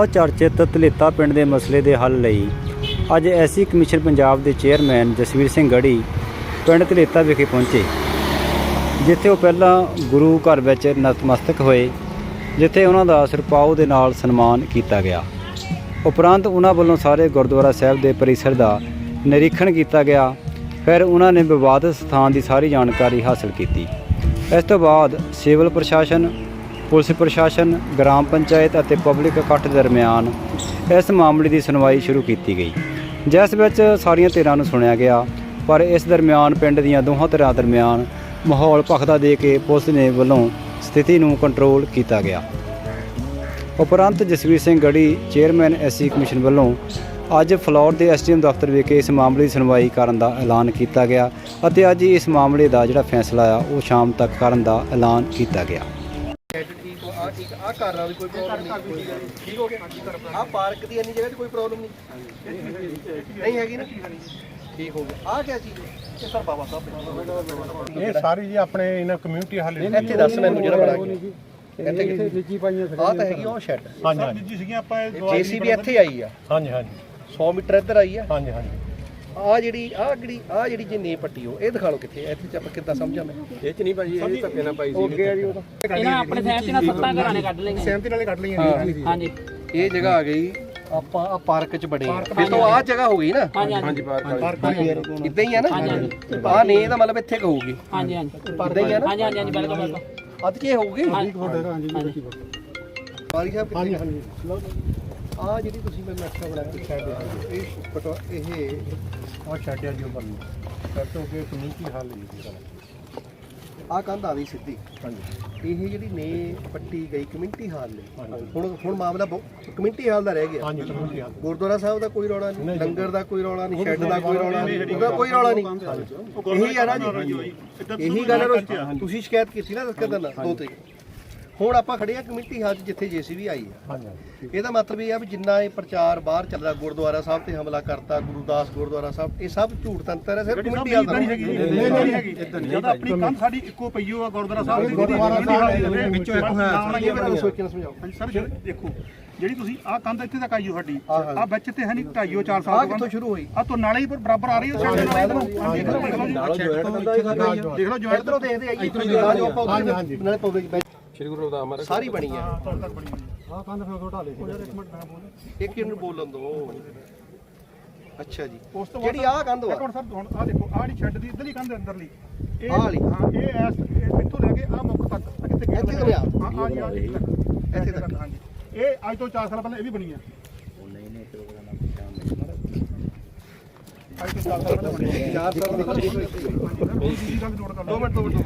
ਬਹੁਤ ਚਰਚਿਤ ਤਲੇਤਾ ਪਿੰਡ ਦੇ ਮਸਲੇ ਦੇ ਹੱਲ ਲਈ ਅੱਜ ਐਸੀ ਕਮਿਸ਼ਨ ਪੰਜਾਬ ਦੇ ਚੇਅਰਮੈਨ ਜਸਵੀਰ ਸਿੰਘ ਗੜੀ ਪਿੰਡ ਤਲੇਤਾ ਵਿਖੇ ਪਹੁੰਚੇ, ਜਿੱਥੇ ਉਹ ਪਹਿਲਾਂ ਗੁਰੂ ਘਰ ਵਿੱਚ ਨਤਮਸਤਕ ਹੋਏ, ਜਿੱਥੇ ਉਹਨਾਂ ਦਾ ਸਿਰਪਾਉ ਦੇ ਨਾਲ ਸਨਮਾਨ ਕੀਤਾ ਗਿਆ। ਉਪਰੰਤ ਉਹਨਾਂ ਵੱਲੋਂ ਸਾਰੇ ਗੁਰਦੁਆਰਾ ਸਾਹਿਬ ਦੇ ਪਰਿਸਰ ਦਾ ਨਿਰੀਖਣ ਕੀਤਾ ਗਿਆ, ਫਿਰ ਉਹਨਾਂ ਨੇ ਵਿਵਾਦਤ ਸਥਾਨ ਦੀ ਸਾਰੀ ਜਾਣਕਾਰੀ ਹਾਸਲ ਕੀਤੀ। ਇਸ ਤੋਂ ਬਾਅਦ ਸਿਵਲ ਪ੍ਰਸ਼ਾਸਨ ਪੁਲਿਸ ਪ੍ਰਸ਼ਾਸਨ, ਗ੍ਰਾਮ ਪੰਚਾਇਤ ਅਤੇ ਪਬਲਿਕ ਇਕੱਠ ਦਰਮਿਆਨ ਇਸ ਮਾਮਲੇ ਦੀ ਸੁਣਵਾਈ ਸ਼ੁਰੂ ਕੀਤੀ ਗਈ। ਜਿਸ ਵਿੱਚ ਸਾਰੀਆਂ ਧਿਰਾਂ ਨੂੰ ਸੁਣਿਆ ਗਿਆ, ਪਰ ਇਸ ਦਰਮਿਆਨ ਪਿੰਡ ਦੀਆਂ ਦੋਹਾਂ ਧਿਰਾਂ ਦਰਮਿਆਨ ਮਾਹੌਲ ਭਖਦਾ ਦੇ ਕੇ ਪੁਲਿਸ ਨੇ ਵੱਲੋਂ ਸਥਿਤੀ ਨੂੰ ਕੰਟਰੋਲ ਕੀਤਾ ਗਿਆ। ਉਪਰੰਤ ਜਸਵੀਰ ਸਿੰਘ ਗੜੀ, ਚੇਅਰਮੈਨ ਐਸਸੀ ਕਮਿਸ਼ਨ ਵੱਲੋਂ ਅੱਜ ਫਲੋਰ ਦੇ ਐਸਡੀਐਮ ਦਫ਼ਤਰ ਵਿਖੇ ਇਸ ਮਾਮਲੇ ਦੀ ਸੁਣਵਾਈ ਕਰਨ ਦਾ ਐਲਾਨ ਕੀਤਾ ਗਿਆ ਅਤੇ ਅੱਜ ਇਸ ਮਾਮਲੇ ਦਾ ਜਿਹੜਾ ਫੈਸਲਾ ਆ, ਉਹ ਸ਼ਾਮ ਤੱਕ ਕਰਨ ਦਾ ਐਲਾਨ ਕੀਤਾ ਗਿਆ। ਆ ਠੀਕ ਆ ਘਰ ਨਾਲ ਵੀ ਕੋਈ ਪ੍ਰੋਬਲਮ ਨਹੀਂ ਠੀਕ ਹੋ ਗਿਆ ਆ। ਪਾਰਕ ਦੀ ਇੰਨੀ ਜਗ੍ਹਾ 'ਚ ਕੋਈ ਪ੍ਰੋਬਲਮ ਨਹੀਂ। ਨਹੀਂ ਹੈਗੀ ਨਾ? ਠੀਕ ਹੋ ਗਿਆ। ਆ ਕਿਆ ਚੀਜ਼ ਹੈ? ਇਹ ਸਰ ਬਾਬਾ ਸਾਹਿਬ ਇਹ ਸਾਰੀ ਜੀ ਆਪਣੇ ਇਹਨਾਂ ਕਮਿਊਨਿਟੀ ਹਾਲ ਇੱਥੇ ਦੱਸ ਮੈਨੂੰ ਜਿਹੜਾ ਬਣਾ ਕੇ ਇੱਥੇ ਨੀਚੀ ਪਾਈਆਂ ਆ ਤਾਂ ਹੈਗੀ ਉਹ ਸ਼ੈੱਡ ਹਾਂਜੀ ਹਾਂਜੀ। ਜੀ ਸੀਗੀਆਂ ਆਪਾਂ ਜੀਸੀਬੀ ਇੱਥੇ ਆਈ ਆ। ਹਾਂਜੀ ਹਾਂਜੀ। 100 ਮੀਟਰ ਇੱਧਰ ਆਈ ਆ। ਹਾਂਜੀ ਹਾਂਜੀ। ਆ ਜਿਹੜੀ ਆ ਜਿਹੜੀ ਆ ਜਿਹੜੀ ਜੇ ਨੀ ਪੱਟੀ ਉਹ ਇਹ ਦਿਖਾ ਲਓ ਕਿੱਥੇ ਇੱਥੇ ਚ ਆਪਾਂ ਕਿੱਦਾਂ ਸਮਝਾਂ ਮੈਂ ਇਹ ਚ ਨਹੀਂ ਭਾਜੀ ਇਹ ਧੱਕੇ ਨਾਲ ਪਾਈ ਸੀ। ਅੱਗੇ ਆ ਜੀ ਉਹ ਤਾਂ। ਇਹਨਾਂ ਆਪਣੇ ਸਹਿਮਤੀ ਨਾਲ ਸੱਤਾਂ ਘਰਾਂ ਨੇ ਕੱਢ ਲਈਆਂ। ਸਹਿਮਤੀ ਨਾਲੇ ਕੱਢ ਲਈਆਂ ਹਾਂਜੀ। ਇਹ ਜਗ੍ਹਾ ਆ ਗਈ ਆਪਾਂ ਆ ਪਾਰਕ ਚ ਬੜੇ ਆ। ਫਿਰ ਤੋਂ ਆ ਜਗ੍ਹਾ ਹੋ ਗਈ ਨਾ? ਹਾਂਜੀ ਹਾਂਜੀ। ਇਦਾਂ ਹੀ ਆ ਨਾ? ਆ ਨੇ ਇਹਦਾ ਮਤਲਬ ਇੱਥੇ ਕਹੂਗੀ ਹਾਂਜੀ ਹਾਂਜੀ। ਇਦਾਂ ਹੀ ਆ ਨਾ? ਹਾਂਜੀ ਹਾਂਜੀ ਹਾਂਜੀ ਬਿਲਕੁਲ ਬਿਲਕੁਲ। ਅੱਧ ਕੀ ਹੋਊਗੀ? ਹਾਂਜੀ ਵਾਲੀ ਸਾਹਿਬ ਕਿੱਥੇ? ਹਾਂਜੀ ਆ ਜਿਹੜੀ ਤੁਸੀਂ ਮੈਨੂੰ ਨਕਸ਼ਾ ਬਣਾ ਕੇ ਛੱਡ ਇਹ ਫੋਟੋ ਇਹ ਉਹ ਛੱਡਿਆ ਜੀ ਉਹ ਬੰਦ ਕਰ ਤੋਂ ਕਿ ਕਮਿਊਨਿਟੀ ਹਾਲ ਹੀ ਜੀ ਆ ਕੰਧ ਆ ਗਈ ਸਿੱਧੀ। ਹਾਂਜੀ। ਇਹ ਜਿਹੜੀ ਨੇ ਪੱਟੀ ਗਈ ਕਮਿਊਨਿਟੀ ਹਾਲ ਨੇ। ਹੁਣ ਹੁਣ ਮਾਮਲਾ ਕਮਿਊਨਿਟੀ ਹਾਲ ਦਾ ਰਹਿ ਗਿਆ। ਹਾਂਜੀ ਕਮਿਊਨਿਟੀ ਹਾਲ। ਗੁਰਦੁਆਰਾ ਸਾਹਿਬ ਦਾ ਕੋਈ ਰੌਲਾ ਨਹੀਂ ਲੰਗਰ ਦਾ ਕੋਈ ਰੌਲਾ ਨਹੀਂ ਸ਼ੈੱਡ ਦਾ ਕੋਈ ਰੌਲਾ ਨਹੀਂ ਉਹਦਾ ਕੋਈ ਰੌਲਾ ਨਹੀਂ। ਇਹੀ ਆ ਨਾ ਜੀ। ਇਹੀ ਗੱਲ ਹੈ ਰੋ- ਤੁਸੀਂ ਸ਼ਿਕਾਇਤ ਕੀਤੀ ਨਾ ਦੱਸ ਨਾਲ ਦੋ ਤਰੀਕ। ਹੁਣ ਆਪਾਂ ਖੜੇ ਆ ਕਮੇਟੀ ਹਾਲ 'ਚ ਜਿੱਥੇ ਜੀਸੀਬੀ ਆਈ ਆ। ਹਾਂਜੀ ਇਹਦਾ ਮਤਲਬ ਇਹ ਆ ਵੀ ਜਿੰਨਾ ਇਹ ਪ੍ਰਚਾਰ ਬਾਹਰ ਚੱਲਦਾ ਗੁਰਦੁਆਰਾ ਸਾਹਿਬ ਤੇ ਹਮਲਾ ਕਰਤਾ ਗੁਰਦਾਸ ਗੁਰਦੁਆਰਾ ਸਾਹਿਬ ਇਹ ਸਭ ਝੂਠ ਤੰਤਰ ਹੈ ਸਿਰਫ ਕਮੇਟੀ ਹਾਲ ਦਾ ਨਹੀਂ ਨਹੀਂ ਹੈਗੀ। ਜਦ ਆਪਣੀ ਕੰਧ ਸਾਡੀ ਇੱਕੋ ਪਈ ਹੋ ਆ ਗੁਰਦੁਆਰਾ ਸਾਹਿਬ ਦੀ ਗੁਰਦੁਆਰਾ ਸਾਹਿਬ ਦੇ ਵਿੱਚੋਂ ਇੱਕ ਹੋਇਆ ਇਹ ਮੈਨੂੰ ਸੋਚ ਕੇ ਨਾ ਸਮਝਾਓ। ਹਾਂਜੀ ਸਰ ਜਿਹੜੀ- ਦੇਖੋ ਜਿਹੜੀ ਤੁਸੀਂ ਆਹ ਕੰਧ ਇੱਥੇ ਤੱਕ ਆਈ ਹੋ ਸਾਡੀ। ਆਹ ਵਿੱਚ ਤੇ ਹੈ ਨਹੀਂ ਢਾਈਓ 4 ਆ ਸਾਲ ਕਿੱਥੋਂ ਸ਼ੁਰੂ ਹੋਈ? ਆ ਤੋਂ ਨਾਲੇ ਹੀ ਬਰਾਬਰ ਆ ਰਹੀ ਹੈ ਸਾਡੇ ਨਾਲ ਦੇਖ ਲਓ ਜੁਆਇੰਟ ਇਧਰੋਂ ਦੇਖਦੇ ਆਈਏ ਆ ਜੋ ਆਪਾਂ ਉੱਥੇ ਨਾਲੇ ਪਬਲਿਕ ਸ਼੍ਰੀ ਗੁਰੂ ਰਵਿਦਾਸ ਮਹਾਰਾਜ ਸਾਰੀ ਬਣੀ ਆ ਆਹ ਕੰਧ ਫਿਰ ਘਟਾ ਲਈ ਇੱਕ ਮਿੰਟ ਬੋਲਣ ਦੋ ਅੱਛਾ ਜੀ। ਉਸ ਤੋਂ ਜਿਹੜੀ ਆਹ ਕੰਧ ਵਾ ਹੁਣ ਸਰ ਹੁਣ ਆਹ ਦੇਖੋ ਆਹ ਜਿਹੜੀ ਛੱਡ ਦੀ ਇਧਰਲੀ ਕੰਧ ਅੰਦਰਲੀ ਇਹ ਆਹ ਵਾਲੀ? ਹਾਂ ਇਹ ਐਸ ਇਹ ਇੱਥੋਂ ਲੈ ਕੇ ਆਹ ਮੁੱਖ ਤੱਕ ਆਹ ਕਿੱਥੇ ਇੱਥੇ ਤੋਂ ਲਿਆ? ਹਾਂ ਆਹ ਜੀ ਆਹ ਜੀ ਤੱਕ। ਇੱਥੇ ਤੱਕ। ਹਾਂਜੀ ਇਹ ਅੱਜ ਤੋਂ 4 ਸਾਲ ਪਹਿਲਾਂ ਇਹ ਵੀ ਬਣੀ ਆ ਅੱਜ ਤੋਂ 4 ਸਾਲ ਪਹਿਲਾਂ ਬਣੀ ਆ ਚਾਰ ਸਾਲ ਦੀ ਮਿੰਟ ਦੋ ਮਿੰਟ।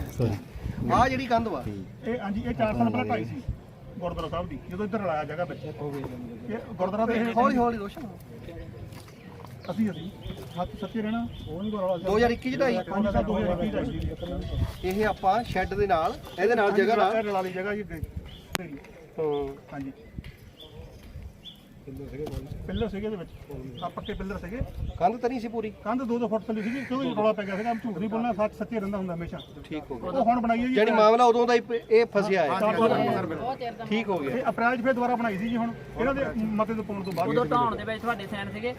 ਆਹ ਜਿਹੜੀ ਕੰਧ ਵਾ। ਇਹ ਹਾਂਜੀ ਇਹ 4 ਸਾਲ ਪਹਿਲਾਂ ਢਾਈ ਸੀ ਗੁਰਦੁਆਰਾ ਸਾਹਿਬ ਦੀ ਜਦੋਂ ਇੱਧਰ ਲਾਇਆ ਜਗ੍ਹਾ ਵਿੱਚ। ਇਹ ਗੁਰਦੁਆਰਾ ਦੇ ਹੌਲੀ ਹੌਲੀ ਰੋਸ਼ਨ ਅਸੀਂ ਅਸੀਂ ਹੱਥ ਸੱਚੇ ਰਹਿਣਾ। ਉਹ ਨਹੀਂ ਗੁਰਦੁਆਰਾ 2021 ਚ ਢਾਈ। ਪੰਜ ਸਾਲ 2021 ਢਾਈ। ਇਹ ਆਪਾਂ ਸ਼ੈੱਡ ਦੇ ਨਾਲ ਇਹਦੇ ਨਾਲ ਜਗ੍ਹਾ ਨਾਲ ਰਲਾ ਲਈ ਜਗ੍ਹਾ ਜੀ। ਹੂੰ। ਹਾਂਜੀ। ਪਿੱਲਰ ਸੀਗੇ ਦੇ ਵਿੱਚ? ਆ ਪੱਕੇ ਪਿੱਲਰ ਸੀਗੇ? ਕੰਧ ਤਾਂ ਨਹੀਂ ਸੀ ਪੂਰੀ? ਕੰਧ 2-2 ਫੁੱਟ ਥੱਲੇ ਸੀਗੀ ਕਿਉਂਕਿ ਰੌਲਾ ਪੈ ਗਿਆ ਸੀਗਾ? ਝੂਠ ਨਹੀਂ ਬੋਲਣਾ ਸੱਚ ਸੱਚੇ ਰਹਿੰਦਾ ਹੁੰਦਾ ਹਮੇਸ਼ਾ। ਠੀਕ ਹੋ ਗਿਆ। ਉਹ ਹੁਣ ਬਣਾਈ ਹੈ ਜੀ। ਜਿਹੜੀ ਮਾਮਲਾ ਉਦੋਂ ਦਾ ਹੀ ਪ- ਇਹ ਫਸਿਆ ਹੈ। ਠੀਕ ਹੋ ਗਿਆ। ਇਹ ਅਪ੍ਰੈਲ 'ਚ ਫਿਰ ਦੁਬਾਰਾ ਬਣਾਈ ਸੀ ਜੀ ਹੁਣ। ਇਹਨਾਂ ਦੇ ਮਤੇ ਤੋਂ ਪਾਉਣ ਤੋਂ ਉਦੋਂ ਬਾਅਦ ਢਾਉਣ ਦੇ ਵਿੱਚ ਤੁਹਾਡੇ ਸੈਨ ਸੀਗੇ?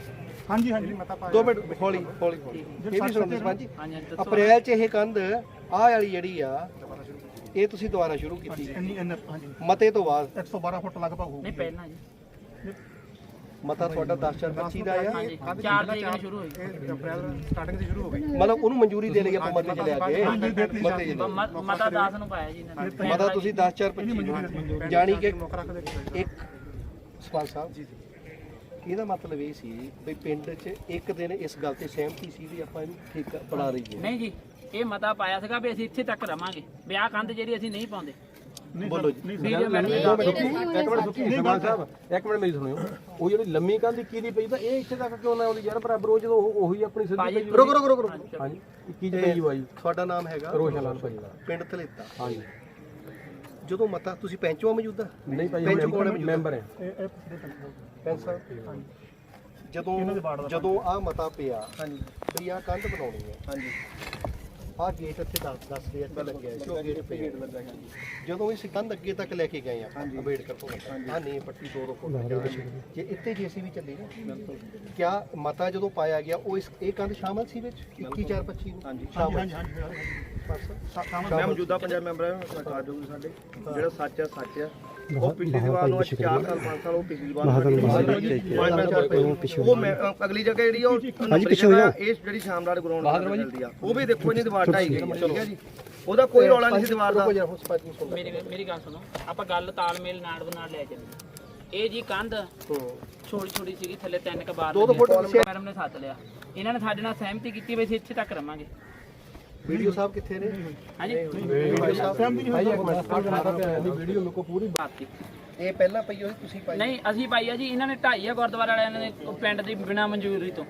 ਹਾਂਜੀ ਹਾਂਜੀ। ਮਤਾ ਪਾਇਆ। ਦੋ ਮਿੰਟ ਹੌਲੀ ਹੌਲੀ ਹੌਲੀ। ਇਹ ਵੀ ਸੁਣਦੇ ਸਰਪੰਚ ਜੀ ਹਾਂਜੀ ਹਾਂਜੀ ਦੱਸੋ। ਅਪ੍ਰੈਲ ਚ ਇਹ ਕੰਧ ਆਹ ਵਾਲੀ ਜਿਹੜੀ ਆ ਇਹ ਤੁਸੀਂ ਦੁਬਾਰਾ ਸ਼ੁਰੂ ਕੀਤੀ ਇੰਨੀ ਇੰਨਾ ਹਾਂਜੀ। ਮਤੇ ਤੋਂ ਬਾਅਦ। 112 ਫੁੱਟ ਲਗਭਗ ਹੋਊਗੀ। ਨਹੀਂ ਪਹਿਲਾਂ ਜੀ। ਮਤਾ ਤੁਹਾਡਾ 10/4/25 ਦਾ ਆ। ਹਾਂਜੀ 4 ਤਰੀਕ ਨੂੰ ਸ਼ੁਰੂ ਹੋਈ। ਅਪ੍ਰੈਲ ਸਟਾਰਟਿੰਗ ਦੀ ਸ਼ੁਰੂ ਹੋ ਗਈ। ਮਤਲਬ ਉਹਨੂੰ ਮਨਜ਼ੂਰੀ ਦੇ ਲਈ ਆਪਾਂ ਮਤੇ ਚ ਲਿਆ ਕੇ ਮਤੇ ਚ ਮ- ਮਤਾ 10 ਨੂੰ ਪਾਇਆ ਜੀ ਇਹਨਾਂ ਨੇ। ਮਤਾ ਤੁਸੀਂ 10/4/25 ਜਾਣੀ ਕਿ ਇੱਕ ਸਰਪੰਚ ਸਾਹਿਬ। ਇਹਦਾ ਮਤਲਬ ਇਹ ਸੀ ਵੀ ਪਿੰਡ 'ਚ ਇੱਕ ਦਿਨ ਇਸ ਗੱਲ ਤੇ ਸਹਿਮਤੀ ਸੀ ਵੀ ਆਪਾਂ ਇਹਨੂੰ ਠੀਕ ਬਣਾ ਰਹੀਏ। ਨਹੀਂ ਜੀ ਇਹ ਮਤਾ ਪਾਇਆ ਸੀਗਾ ਵੀ ਅਸੀਂ ਇੱਥੇ ਤੱਕ ਰਵਾਂਗੇ। ਵੀ ਆਹ ਕੰਧ ਜਿਹੜੀ ਅਸੀਂ ਨਹੀਂ ਪਾਉਂਦੇ। ਬੋਲੋ ਜੀ। ਇੱਕ ਮਿੰਟ ਸੁੱਕੀ। ਸਰਪੰਚ ਸਾਹਿਬ ਇੱਕ ਮਿੰਟ ਮੇਰੀ ਸੁਣਿਓ। ਉਹ ਜਿਹੜੀ ਲੰਮੀ ਕੰਧ ਕੀ ਦੀ ਪਈ ਤਾਂ ਇਹ ਇੱਥੇ ਤੱਕ ਕਿਉਂ ਨਾ ਆਉਂਦੀ ਯਾਰ? ਬਰਾਬਰ ਉਹ ਜਦੋਂ ਉਹ- ਉਹੀ ਆਪਣੀ ਸਿੱਧੀ ਪਈ ਰੁਕ ਰੁਕ ਰੁਕ ਰੁਕ। ਹਾਂਜੀ। 21 ਚ ਪਈ ਹੋਈ? ਤੁਹਾਡਾ ਨਾਮ ਹੈਗਾ? ਰੋਸ਼ਨ ਲਾਲ ਭਾਜੀ ਦਾ ਪਿੰਡ ਧਲੇਤਾ ਹਾਂਜੀ। ਜਦੋਂ ਮਤਾ ਤੁਸੀਂ ਪੈਂਚੋ ਮੌਜੂਦਾ ਨਹੀਂ ਭਾਈ ਪੈਂਚ ਕੋਲ ਮੈਂਬਰ ਮੈਂਬਰ ਹੈ। ਪੈਂਚ ਸਾਹਿਬ ਜਦੋਂ ਜਦੋਂ ਆ ਮਤਾ ਪਿਆ ਹਾਂਜੀ। ਵੀ ਆ ਕੰਧ ਬਣਾਉਣੀ ਹੈ ਹਾਂਜੀ। ਆਹ ਗੇਟ ਇੱਥੇ ਦੱਸ ਦੱਸ ਰਿਹਾ ਇੱਥੇ ਲੱਗਿਆ ਹੈ ਜੋ ਗੇਟ ਤੇ ਗੇਟ ਲੱਗਾ ਜਦੋਂ ਇਸ ਕੰਧ ਅੱਗੇ ਤੱਕ ਲੈ ਕੇ ਗਏ ਆ ਅੰਬੇਡਕਰ ਭਵਨ ਆਹ ਨੀ ਪੱਟੀ ਦੋ ਦੋ ਫੁੱਟ ਜੇ ਇੱਥੇ ਜੀਸੀਬੀ ਚੱਲੀ ਨਾ ਕਿਆ ਮਤਾ ਜਦੋਂ ਪਾਇਆ ਗਿਆ ਉਹ ਇਸ ਇਹ ਕੰਧ ਸ਼ਾਮਲ ਸੀ ਵਿੱਚ? 21425 ਨੂੰ? ਹਾਂਜੀ। ਹਾਂਜੀ ਹਾਂਜੀ ਮੈਂ ਮੌਜੂਦਾ ਪੰਜਾਬ ਮੈਂਬਰ ਹਾਂ ਸਾਡੇ। ਜਿਹੜਾ ਸੱਚ ਹੈ ਸੱਚ ਹੈ। ਉਹ ਪਿਛਲੀ ਦੀਵਾਰ ਨੂੰ ਅੱਜ 4 ਸਾਲ 5 ਸਾਲ ਉਹ ਪਿਛਲੀ ਦੀਵਾਰ ਨੂੰ ਉਹ ਮੈਂ ਅ, ਅਗਲੀ ਜਗ੍ਹਾ ਜਿਹੜੀ ਆ ਉਹ ਹਾਂਜੀ ਪਿੱਛੇ ਹੋ ਜਾ ਇਹ ਜਿਹੜੀ ਸ਼ਾਮਲਾਟ ਗਰਾਊਂਡ ਮਿਲਦੀ ਆ ਉਹ ਵੀ ਦੇਖੋ ਇਹਨੇ ਦੀਵਾਰ ਢਾਈ ਗਈ ਹੈ, ਠੀਕ ਹੈ ਜੀ। ਉਹਦਾ ਕੋਈ ਰੌਲਾ ਨਹੀਂ ਸੀ ਦੀਵਾਰ ਦਾ। ਮੇਰੀ ਮੇਰੀ ਗੱਲ ਸੁਣੋ। ਆਪਾਂ ਗੱਲ ਤਾਲਮੇਲ ਨਾਲ ਬਣਾ ਲਿਆ ਚੱਲੀ ਇਹ ਜੀ ਕੰਧ ਛੋਟੀ ਛੋਟੀ ਸੀਗੀ ਥੱਲੇ ਤਿੰਨ ਕ ਬਾਰ ਦੋ ਫੁੱਟ ਮੈਡਮ ਨੇ ਸੱਦ ਲਿਆ। ਇਹਨਾਂ ਨੇ ਸਾਡੇ ਨਾਲ ਸਹਿਮਤੀ ਕੀਤੀ ਵੀ ਅਸੀਂ ਇੱਥੇ ਤੱਕ ਰਵਾਂਗੇ। ਵੀਡੀਓ ਸਾਹਿਬ ਕਿੱਥੇ ਨੇ? ਹਾਂਜੀ। ਵੀਡੀਓ ਮੇਰੇ ਕੋ ਪੂਰੀ ਬਾਤ ਕੀਤੀ ਇਹ ਪਹਿਲਾਂ ਪਈ ਹੋਈ ਤੁਸੀਂ ਪਾਈ? ਨਹੀਂ ਅਸੀਂ ਪਾਈ ਆ ਜੀ ਇਹਨਾਂ ਨੇ ਢਾਈ ਆ ਗੁਰਦੁਆਰਾ ਵਾਲਿਆਂ ਨੇ ਉਹ ਪਿੰਡ ਦੀ ਬਿਨਾ ਮਨਜ਼ੂਰੀ ਤੋਂ।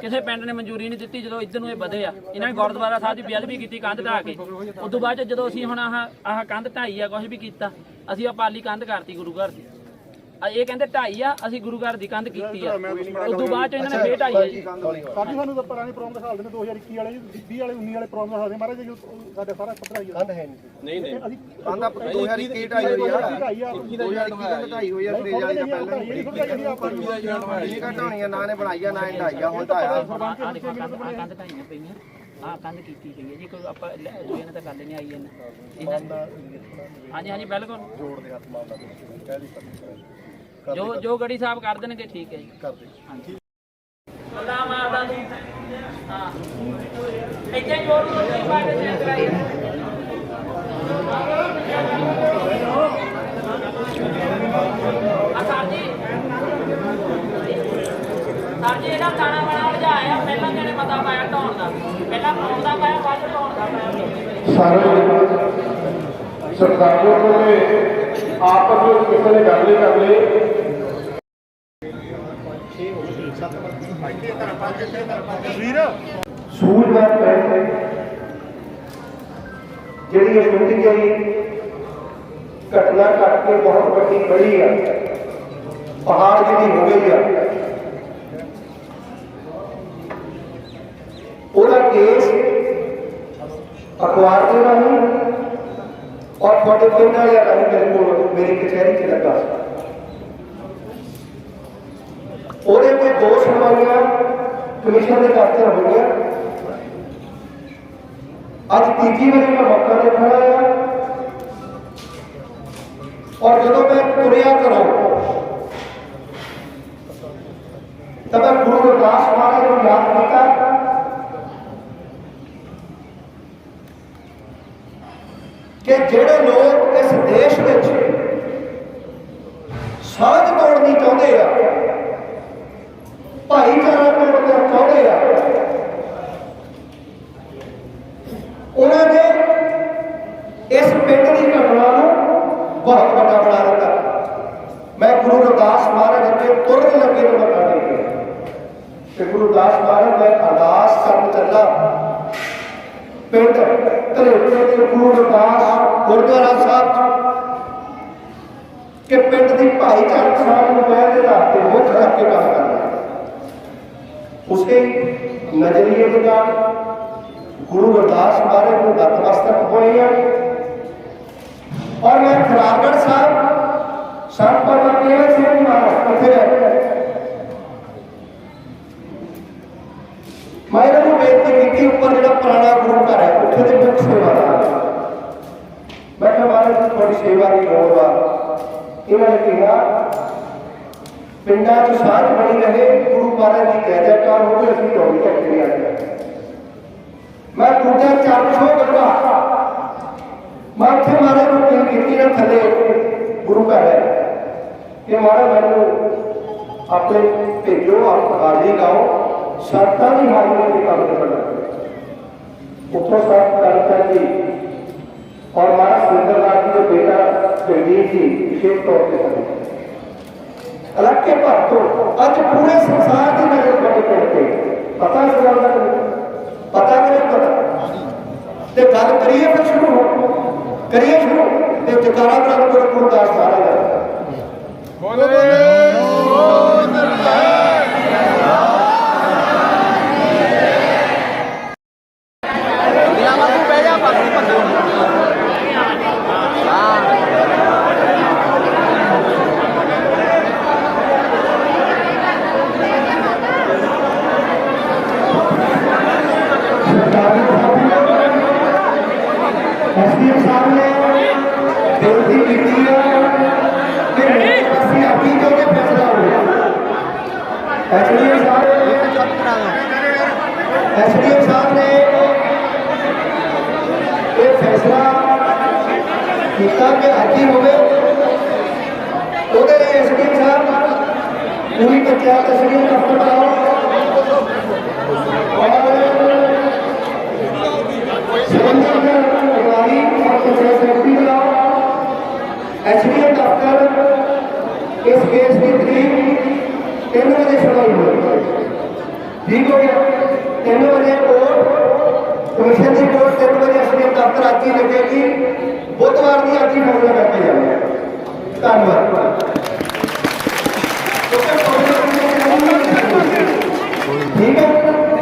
ਕਿਸੇ ਪਿੰਡ ਨੇ ਮਨਜ਼ੂਰੀ ਨਹੀਂ ਦਿੱਤੀ ਜਦੋਂ ਇੱਧਰ ਨੂੰ ਇਹ ਵਧੇ ਆ। ਇਹਨਾਂ ਨੇ ਗੁਰਦੁਆਰਾ ਸਾਹਿਬ ਦੀ ਬੇਅਦਬੀ ਕੀਤੀ ਕੰਧ ਢਾਹ ਕੇ। ਉਸ ਤੋਂ ਬਾਅਦ ਜਦੋਂ ਅਸੀਂ ਹੁਣ ਆਹ ਆਹ ਕੰਧ ਢਾਈ ਆ ਕੁਝ ਵੀ ਕੀਤਾ ਅਸੀਂ ਆ ਪਾਲੀ ਕੰਧ ਕਰਤੀ ਗੁਰੂ ਘਰ ਦੀ। ਆ ਇਹ ਕਹਿੰਦੇ ਢਾਈ ਆ ਅਸੀਂ ਗੁਰੂ ਘਰ ਦੀ ਕੰਧ ਕੀਤੀ ਆ। ਉਸ ਤੋਂ ਬਾਅਦ 'ਚ ਇਹਨਾਂ ਨੇ ਫੇਰ ਢਾਈ ਆ ਜੀ। ਕਾਫੀ ਸਾਨੂੰ ਤਾਂ ਪੁਰਾਣੇ ਪ੍ਰੋਗਰਾਮ ਦਿਖਾ ਦਿੰਦੇ 2021 ਵਾਲੇ 20 ਵਾਲੇ 19 ਵਾਲੇ ਪ੍ਰੋਗਰਾਮ ਦਿਖਾਦੇ ਮਹਾਰਾਜ ਜੀ ਸਾਡੇ ਸਾਰਾ ਪੱਤਰ ਆਈ ਕੰਧ ਹੈ ਨਹੀਂ। ਨਹੀਂ ਨਹੀਂ। ਅਸੀਂ ਆਂਦਾ 2021 ਢਾਈ ਹੋਈ ਆ। ਢਾਈ ਆ। 2021 ਦਾ ਢਾਈ ਹੋਈ ਆ। ਵਾਲੀ ਦਾ ਪਹਿਲਾਂ ਇਹ ਥੋੜਾ ਜਿਹਾ ਆਪਾਂ ਇਹ ਘਟਾਉਣੀ ਆ। ਨਾ ਨੇ ਬਣਾਈ ਆ। ਨਾ ਇਹ ਢਾਈ ਆ ਹੁਣ ਢਾਇਆ ਆ ਦੇਖੋ ਕੰਧ ਕੰਧ ਢਾਈਆਂ ਪਈਆਂ। ਆਹ ਕੰਧ ਕੀਤੀ ਪਈ ਹੈ ਜੀ ਕੋਈ ਆਪਾਂ ਨਾਲ ਤਾਂ ਗੱਲ ਨਹੀਂ ਆਈ ਇਹਨਾਂ ਇਹਨਾਂ ਹਾਂਜੀ ਹਾਂਜੀ ਬਿਲਕੁਲ। ਜੋੜ ਦੇ ਹੱਥ ਮਾਰਦਾ ਤੁਸੀਂ ਕਹਿ ਦੀ ਜੋ ਜੋ ਗੜੀ ਸਾਹਿਬ ਕਰ ਦੇਣਗੇ ਠੀਕ ਹੈ ਜੀ। ਕਰਦੇ। ਹਾਂਜੀ। ਬੰਦਾ ਮਾਰਦਾ ਤੂੰ ਹਾਂ। ਇੱਥੇ ਜੋੜ ਨੂੰ ਨਹੀਂ ਪਾੜੇ ਚੈੱਕ ਕਰਾਈ ਆ ਸਰ ਜੀ। ਸਰ ਜੀ ਇਹਦਾ ਤਾਣਾ ਬਣਾ ਵਜਾਇਆ ਪਹਿਲਾਂ ਜਿਹੜੇ ਮਤਾ ਪਾਇਆ ਢਾਉਣ ਦਾ। ਪਹਿਲਾਂ ਪਾਉਣ ਦਾ ਪਾਇਆ ਬਾਅਦ ਚ ਢਾਉਣ ਦਾ ਪਾਇਆ। ਸਾਰੇ ਸਰਕਾਰਾਂ ਕੋਲੇ ਆਪਸ ਵਿੱਚ ਕਿਸੇ ਨੇ ਗੱਲ ਨਹੀਂ ਕਰ ਲਈ ਸੂਰਜਵਾਨ ਪੈ ਜਿਹੜੀ ਇਹ ਟੁੱਟ ਗਈ ਘਟਨਾ ਘਟ ਕੇ ਬਹੁਤ ਵੱਡੀ ਬੜੀ ਆ ਪਹਾੜ ਜਿਹੜੀ ਹੋ ਗਈ ਆ ਉਹਦਾ ਕੇਸ ਅਖਬਾਰ ਦੇ ਰਾਹੀਂ ਔਰ ਤੁਹਾਡੇ ਪਿੰਡ ਵਾਲਿਆਂ ਰਾਹੀਂ ਮੇਰੇ ਕੋਲ ਮੇਰੀ ਕਚਹਿਰੀ 'ਚ ਲੱਗਾ ਉਹਦੇ ਤੇ ਦੋ ਸੁਣਵਾਈਆਂ ਕਮਿਸ਼ਨ ਦੇ ਦਫ਼ਤਰ ਹੋ ਗਿਆ ਅੱਜ ਤੀਜੀ ਵਾਰੀ ਮੈਂ ਮੌਕਾ ਦੇਖਣਾ ਆ ਔਰ ਜਦੋਂ ਮੈਂ ਤੁਰਿਆ ਕਰੋ ਤਾਂ ਮੈਂ ਗੁਰੂ ਰਵਿਦਾਸ ਮਹਾਰਾਜ ਨੂੰ ਯਾਦ ਕੀਤਾ ਕਿ ਜਿਹੜੇ ਲੋਕ ਇਸ ਦੇਸ਼ ਵਿੱਚ ਸਾਂਝ ਤੋੜਨੀ ਚਾਹੁੰਦੇ ਆ, ਭਾਈਚਾਰਾ ਤੋੜਨਾ ਚਾਹੁੰਦੇ ਆ, ਉਹਨਾਂ ਨੇ ਇਸ ਪਿੰਡ ਦੀ ਘਟਨਾ ਨੂੰ ਬਹੁਤ ਵੱਡਾ ਬਣਾ ਦਿੱਤਾ। ਮੈਂ ਗੁਰੂ ਰਵਿਦਾਸ ਮਹਾਰਾਜ ਅੱਗੇ ਤੁਰਨ ਲੱਗੇ ਨੂੰ ਮੱਥਾ ਟੇਕਿਆ ਤੇ ਗੁਰੂ ਰਵਿਦਾਸ ਮਹਾਰਾਜ, ਮੈਂ ਅਰਦਾਸ ਕਰਨ ਚੱਲਾ। ਪਿੰਡ ਧਰੇਪੁਰ ਦੇ ਗੁਰਦੁਆਰਾ ਸਾਹਿਬ ਕਿ ਪਿੰਡ ਦੀ ਭਾਈਚਾਰਕ ਸਮਾਜ ਨੂੰ ਮੈਂ ਦੇ ਆਧਾਰ ਤੇ ਮੁੱਖ ਰੱਖ ਕੇ ਕੰਮ ਕਰਦਾ ਉਸੇ ਨਜ਼ਰੀਏ ਦੇ ਨਾਲ ਗੁਰੂ ਰਵਿਦਾਸ ਮਹਾਰਾਜ ਨੂੰ ਨਤਮਸਤਕ ਹੋਏ ਆ। ਔਰ ਮੈਂ ਖਰਾਗੜ ਸਾਹਿਬ, ਸੰਤ ਪਰਮੇਸ਼ਰ ਸਿੰਘ ਮਹਾਰਾਜ ਉੱਥੇ ਮੈਂ ਇਹਨਾਂ ਨੂੰ ਬੇਨਤੀ ਕੀਤੀ, ਉੱਪਰ ਜਿਹੜਾ ਪੁਰਾਣਾ ਗੁਰੂ ਦੇ ਮੁੱਖ ਸੇਵਾਦਾਰ ਮੈਂ ਕਿਹਾ ਮਹਾਰਾਜ ਜੀ ਤੁਹਾਡੀ ਸੇਵਾ ਦੀ ਲੋੜ ਆ ਇਹਨਾਂ ਨੇ ਕਿਹਾ ਪਿੰਡਾਂ 'ਚ ਸਾਂਝ ਬਣੀ ਰਹੇ ਗੁਰੂ ਮਹਾਰਾਜ ਦੀ ਜੈ ਜੈਕਾਰ ਹੋਵੇ ਅਸੀਂ ਚੌਵੀ ਘੰਟੇ ਆ ਜਾਏ ਮੈਂ ਦੂਜਾ ਚਰਨ ਛੋਹ ਕਰਵਾ ਮੈਂ ਉੱਥੇ ਮਹਾਰਾਜ ਨੂੰ ਅਪੀਲ ਕੀਤੀ ਨਾ ਥੱਲੇ ਗੁਰੂ ਘਰ ਹੈ ਕਿ ਮਹਾਰਾਜ ਮੈਨੂੰ ਆਪਣੇ ਭੇਜੋ ਆਪ ਹਾਜ਼ਰੀ ਲਾਓ ਸ਼ਰਤਾਂ ਦੀ ਹਾਜ਼ਰੀ ਤੇ ਕੰਮ ਕਰਨਾ ਉੱਥੋਂ ਸਾਫ਼ ਕਰਤਾ ਜੀ ਔਰ ਮਹਾਰਾਜ ਸੁੰਦਰ ਨਾਥ ਜੀ ਦੇ ਬੇਟਾ ਜਗਦੀਪ ਜੀ ਵਿਸ਼ੇਸ਼ ਤੌਰ ਤੇ ਸਨ ਇਲਾਕੇ ਭਰ ਤੋਂ ਅੱਜ ਪੂਰੇ ਸੰਸਾਰ ਦੀ ਨਜ਼ਰ ਤੁਹਾਡੇ ਪਿੰਡ ਤੇ ਪਤਾ ਇਸ ਗੱਲ ਦਾ ਕਿ ਨਹੀਂ? ਪਤਾ ਕਿ ਨਹੀਂ ਪਤਾ ਤੇ ਗੱਲ ਕਰੀਏ ਫਿਰ ਸ਼ੁਰੂ ਹੋ ਕਰੀਏ ਸ਼ੁਰੂ ਤੇ ਜਕਾਰਾ ਬਰਾਬਰ ਗੁਰੂ ਗੁਰਦਾਸ ਮਹਾਰਾਜ ਦਾ ਐਸਡੀਐਮ ਸਾਹਿਬ ਨੇ ਬੇਨਤੀ ਕੀਤੀ ਹੈ ਕਿ ਮੇਰੇ ਪਾਸੇ ਆਪੀ ਜੋ ਕੇ ਫੈਸਲਾ ਹੋਵੇ ਐਸਡੀਐਮ ਸਾਹਿਬ ਐਸਡੀਐਮ ਸਾਹਿਬ ਨੇ ਇਹ ਫੈਸਲਾ ਕੀਤਾ ਕਿ ਆਪੀ ਹੋਵੇ ਉਹਦੇ ਲਈ ਐਸਡੀਐਮ ਸਾਹਿਬ ਪੂਰੀ ਪੰਚਾਇਤ ਐਸਡੀਐਮ ਦਫ਼ਤਰ ਬਣਾਓ ਸੰਬੰਧਿਤ ਅਧਿਕਾਰੀ ਔਰ ਪੰਚਾਇਤ ਸੈਕਟਰੀ ਬੁਲਾਓ ਐਸਡੀਐਮ ਦਫ਼ਤਰ ਇਸ ਕੇਸ ਦੀ ਤਰੀਕ 3 ਵਜੇ ਸੁਣਾਈ ਹੋਈ ਠੀਕ ਹੋ ਗਿਆ। 3 ਵਜੇ ਕੋਰਟ, ਕਮਿਸ਼ਨ ਦੀ ਕੋਰਟ 3 ਵਜੇ ਐਸਡੀਐਮ ਦਫ਼ਤਰ ਅੱਜ ਹੀ ਲੱਗੇਗੀ। ਬੁੱਧਵਾਰ ਦੀ ਅੱਜ ਹੀ ਫੈਸਲਾ ਕਰਕੇ ਜਾਵੇਗਾ। ਧੰਨਵਾਦ ਠੀਕ ਹੈ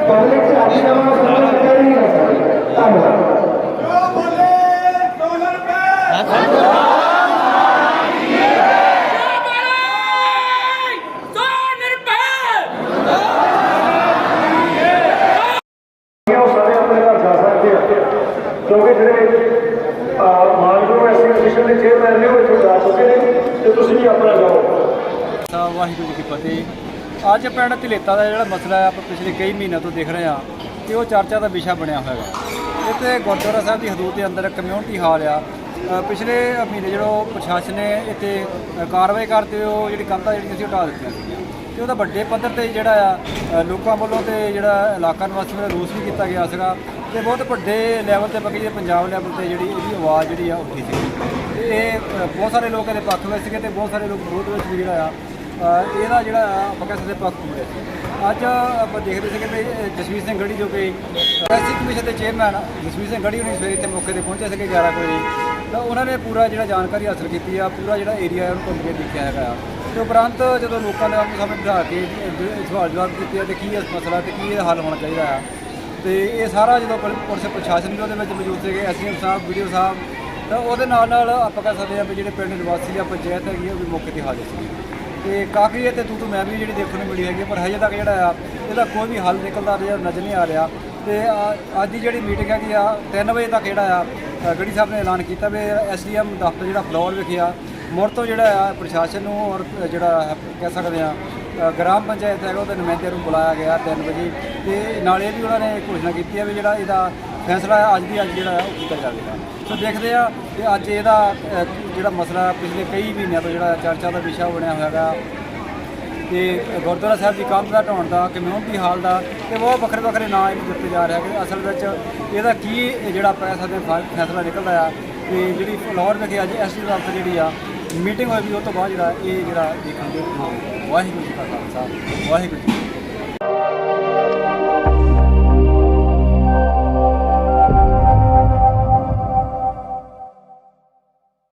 ਪਬਲਿਕ ਚ ਅੱਜ ਨਵਾਂ ਮਸਲਾ ਲੱਗਿਆ ਨਹੀਂ ਕਰ ਸਕਦਾ ਧੰਨਵਾਦ ਉਹ ਸਾਰੇ ਆਪਣੇ ਘਰ ਜਾ ਸਕਦੇ ਆ ਕਿਉਂਕਿ ਜਿਹੜੇ ਮਾਨਯੋਗ ਐਸੀ ਦੇ ਚੇਅਰਮੈਨ ਨੇ ਉਹ ਇੱਥੋਂ ਜਾ ਚੁੱਕੇ ਨੇ ਤੇ ਤੁਸੀਂ ਵੀ ਆਪਣਾ ਜਾਓ। ਤਾਂ ਵਾਹਿਗੁਰੂ ਜੀ ਕੀ ਫਤਿਹ। ਅੱਜ ਪਿੰਡ ਧਲੇਤਾ ਦਾ ਜਿਹੜਾ ਮਸਲਾ ਹੈ, ਆਪਾਂ ਪਿਛਲੇ ਕਈ ਮਹੀਨਿਆਂ ਤੋਂ ਦੇਖ ਰਹੇ ਹਾਂ ਕਿ ਉਹ ਚਰਚਾ ਦਾ ਵਿਸ਼ਾ ਬਣਿਆ ਹੋਇਆ ਹੈ ਇੱਥੇ ਗੁਰਦੁਆਰਾ ਸਾਹਿਬ ਦੀ ਹਦੂਦ ਦੇ ਅੰਦਰ ਕਮਿਊਨਿਟੀ ਹਾਲ ਆ। ਪਿਛਲੇ ਮਹੀਨੇ ਜਿਹੜਾ ਪ੍ਰਸ਼ਾਸਨ ਨੇ ਇੱਥੇ ਕਾਰਵਾਈ ਕਰਦੇ ਹੋਏ ਉਹ ਜਿਹੜੀ ਕੰਧਾਂ ਜਿਹੜੀਆਂ ਸੀ ਹਟਾ ਦਿੱਤੀਆਂ ਸੀ। ਤੇ ਉਹਦਾ ਵੱਡੇ ਪੱਧਰ ਤੇ ਜਿਹੜਾ ਆ ਲੋਕਾਂ ਵੱਲੋਂ ਤੇ ਜਿਹੜਾ ਇਲਾਕਾ ਨਿਵਾਸੀਆਂ ਵੱਲੋਂ ਰੋਸ ਵੀ ਕੀਤਾ ਗਿਆ ਸੀਗਾ। ਤੇ ਬਹੁਤ ਵੱਡੇ ਲੈਵਲ ਤੇ ਬਾਕੀ ਜੇ ਪੰਜਾਬ ਲੈਵਲ ਤੇ ਜਿਹੜੀ ਇਹਦੀ ਆਵਾਜ਼ ਜਿਹੜੀ ਆ ਉੱਠੀ ਸੀ। ਤੇ ਇਹ ਬਹੁਤ ਸਾਰੇ ਲੋਕ ਇਹਦੇ ਪੱਖ ਵਿੱਚ ਸੀਗੇ ਤੇ ਬਹੁਤ ਸਾਰੇ ਲੋਕ ਵਿਰੋਧ ਵਿੱਚ ਵੀ ਜਿਹੜਾ ਆ ਇਹਦਾ ਜਿਹੜਾ ਆ ਆਪਾਂ ਕਹਿ ਸਕਦੇ ਪੱਖ ਪੂਰੇ ਅੱਜ ਆਪਾਂ ਦੇਖਦੇ ਸੀਗੇ ਵੀ ਜਸਵੀਰ ਸਿੰਘ ਗੜੀ ਜੋ ਕਿ ਐਸਸੀ ਕਮਿਸ਼ਨ ਦੇ ਚੇਅਰਮੈਨ ਜਸਵੀਰ ਸਿੰਘ ਗੜੀ ਹੁਣੀ ਸਵੇਰੇ ਇੱਥੇ ਮੌਕੇ ਤੇ ਪਹੁੰਚੇ ਸੀਗੇ 11 ਵਜੇ। ਤਾਂ ਉਹਨਾਂ ਨੇ ਪੂਰਾ ਜਿਹੜਾ ਜਾਣਕਾਰੀ ਹਾਸਲ ਕੀਤੀ ਆ, ਪੂਰਾ ਜਿਹੜਾ ਏਰੀਆ ਉਹਨੂੰ ਘੁੰਮ ਕੇ ਦੇਖਿਆ ਹੈਗਾ ਆ। ਤੇ ਉਪਰੰਤ ਜਦੋਂ ਲੋਕਾਂ ਨੇ ਆਪਣੇ ਸਾਹਮਣੇ ਬਿਠਾ ਕੇ ਸਵਾਲ ਜਵਾਬ ਕੀਤੇ ਆ ਤੇ ਕੀ ਇਸ ਮਸਲਾ ਤੇ ਕੀ ਇਹਦਾ ਹੱਲ ਹੋਣਾ ਚਾਹੀਦਾ ਆ ਤੇ ਇਹ ਸਾਰਾ ਜਦੋਂ ਪੁਲ- ਪੁਲਿਸ ਪ੍ਰਸ਼ਾਸਨ ਵੀ ਉਹਦੇ ਵਿੱਚ ਮੌਜੂਦ ਸੀਗੇ ਐਸਡੀਐਮ ਸਾਹਿਬ ਵੀਡੀਓ ਸਾਹਿਬ ਤਾਂ ਉਹਦੇ ਨਾਲ ਨਾਲ ਆਪਾਂ ਕਹਿ ਸਕਦੇ ਹਾਂ ਵੀ ਜਿਹੜੇ ਪਿੰਡ ਨਿਵਾਸੀ ਆ ਪੰਚਾਇਤ ਹੈਗੀ ਆ ਉਹ ਵੀ ਮੌਕੇ ਤੇ ਹਾਜ਼ਰ ਸੀ ਤੇ ਕਾਫੀ ਇੱਥੇ ਤੂੰ ਤੂੰ ਮੈਂ ਵੀ ਜਿਹੜੀ ਦੇਖਣ ਨੂੰ ਮਿਲੀ ਹੈਗੀ ਆ, ਪਰ ਹਜੇ ਤੱਕ ਜਿਹੜਾ ਆ ਇਹਦਾ ਕੋਈ ਵੀ ਹੱਲ ਨਿਕਲਦਾ ਰਿਹਾ ਨਜ਼ਰ ਨਹੀਂ ਆ ਰਿਹਾ। ਤੇ ਆ- ਅੱਜ ਦੀ ਜਿਹੜੀ ਮੀਟਿੰਗ ਹੈਗੀ ਆ 3 ਵਜੇ ਤੱਕ ਜਿਹੜਾ ਆ ਅ, ਗੜੀ ਸਾਹਿਬ ਨੇ ਐਲਾਨ ਕੀਤਾ ਵੀ ਐਸਡੀਐਮ ਦਫ਼ਤਰ ਜਿਹੜਾ ਫਲੋਰ ਆ ਮੁੜ ਤੋਂ ਜਿਹੜਾ ਆ ਪ੍ਰਸ਼ਾਸਨ ਨੂੰ ਔਰ ਜਿਹੜਾ ਹੈ, ਕਹਿ ਸਕਦੇ ਆ ਗ੍ਰਾਮ ਪੰਚਾਇਤ ਹੈਗਾ, ਉਹਦੇ ਨੁਮਾਇੰਦੇ ਨੂੰ ਬੁਲਾਇਆ ਗਿਆ 3 ਵਜੇ ਤੇ ਨਾਲੇ ਵੀ ਉਹਨਾਂ ਨੇ ਘੋਸ਼ਣਾ ਕੀਤੀ ਹੈ ਵੀ ਜਿਹੜਾ ਇਹਦਾ ਫੈਸਲਾ ਅੱਜ ਦੀ ਅੱਜ ਜਿਹੜਾ ਹੈ, ਉਹ ਕੀਤਾ ਜਾਵੇਗਾ। ਸੋ ਦੇਖਦੇ ਆ ਕਿ ਅੱਜ ਇਹਦਾ ਜਿਹੜਾ ਮਸਲਾ ਪਿਛਲੇ ਕਈ ਮਹੀਨਿਆਂ ਤੋਂ ਜਿਹੜਾ ਚਰਚਾ ਦਾ ਵਿਸ਼ਾ ਬਣਿਆ ਹੋਇਆ ਹੈਗਾ ਤੇ ਗੁਰਦੁਆਰਾ ਸਾਹਿਬ ਦੀ ਕੰਧ ਦਾ ਢਾਉਣ ਦਾ ਕਮਿਊਨਿਟੀ ਹਾਲ ਦਾ, ਤੇ ਬਹੁਤ ਵੱਖਰੇ ਵੱਖਰੇ ਨਾਂ ਇਹਨੂੰ ਦਿੱਤੇ ਜਾ ਰਿਹਾ ਕਿ ਅਸਲ ਵਿੱਚ ਇਹਦਾ ਕੀ ਜਿਹੜਾ ਆਪਾਂ ਕਹਿ ਸਕਦੇ ਫਾ- ਫੈਸਲਾ ਨਿਕਲਦਾ ਆ, ਤੇ ਜਿਹੜੀ ਫਲੋਰ ਵਿਖੇ ਅੱਜ ਐਸਡੀ ਦਫ਼ਤਰ ਜਿਹੜੀ ਆ ਮੀਟਿੰਗ ਹੋਈ ਵੀ ਉਹ ਤੋਂ ਬਾਅਦ ਜਿਹੜਾ ਇਹ ਜਿਹੜਾ ਦੇਖਣ ਦੇ ਵਾਹਿਗੁਰੂ ਜੀ ਕਾ ਖਾਲਸਾ, ਵਾਹਿਗੁਰੂ ਜੀ